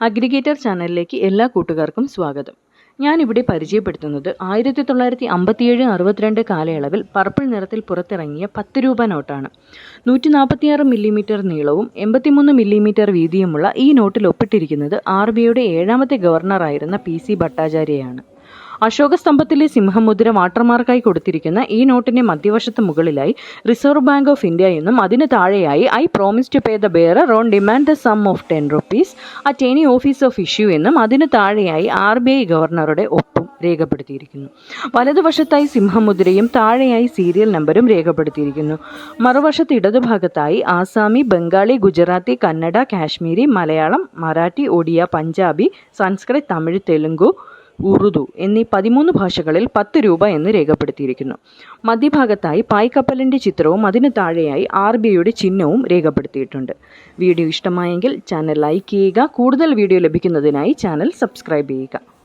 Aggregator ചാനലിലേക്ക് എല്ലാ കൂട്ടുകാർക്കും സ്വാഗതം. ഞാനിവിടെ പരിചയപ്പെടുത്തുന്നത് ആയിരത്തി തൊള്ളായിരത്തി അമ്പത്തിയേഴ് അറുപത്തിരണ്ട് കാലയളവിൽ പർപ്പിൾ നിറത്തിൽ പുറത്തിറങ്ങിയ പത്ത് രൂപ നോട്ടാണ്. നൂറ്റി നാൽപ്പത്തിയാറ് മില്ലിമീറ്റർ നീളവും എൺപത്തിമൂന്ന് മില്ലിമീറ്റർ വീതിയുമുള്ള ഈ നോട്ടിൽ ഒപ്പിട്ടിരിക്കുന്നത് ആർ ബി ഐയുടെ ഏഴാമത്തെ ഗവർണറായിരുന്ന പി സി ഭട്ടാചാര്യയാണ്. അശോക സ്തംഭത്തിലെ സിംഹമുദ്ര വാട്ടർമാർക്കായി കൊടുത്തിരിക്കുന്ന ഈ നോട്ടിന്റെ മധ്യവശത്ത് മുകളിലായി റിസർവ് ബാങ്ക് ഓഫ് ഇന്ത്യ എന്നും അതിന് താഴെയായി I promise to pay the bearer on demand the sum of ten rupees at any office of issue എന്നും അതിന് താഴെയായി ആർ ബി ഐ ഗവർണറുടെ ഒപ്പും രേഖപ്പെടുത്തിയിരിക്കുന്നു. വലതുവശത്തായി സിംഹമുദ്രയും താഴെയായി സീരിയൽ നമ്പരും രേഖപ്പെടുത്തിയിരിക്കുന്നു. മറുവശത്ത് ഇടതുഭാഗത്തായി ആസാമി ബംഗാളി ഗുജറാത്തി കന്നഡ കാശ്മീരി മലയാളം മറാഠി ഒഡിയ പഞ്ചാബി സംസ്കൃത് തമിഴ് തെലുങ്കു ഉറുദു എന്നീ പതിമൂന്ന് ഭാഷകളിൽ പത്ത് രൂപ എന്ന് രേഖപ്പെടുത്തിയിരിക്കുന്നു. മധ്യഭാഗത്തായി പായ്ക്കപ്പലിന്റെ ചിത്രവും അതിന് താഴെയായി ആർ ബി ഐയുടെ ചിഹ്നവും രേഖപ്പെടുത്തിയിട്ടുണ്ട്. വീഡിയോ ഇഷ്ടമായെങ്കിൽ ചാനൽ ലൈക്ക് ചെയ്യുക കൂടുതൽ വീഡിയോ ലഭിക്കുന്നതിനായി ചാനൽ സബ്സ്ക്രൈബ് ചെയ്യുക.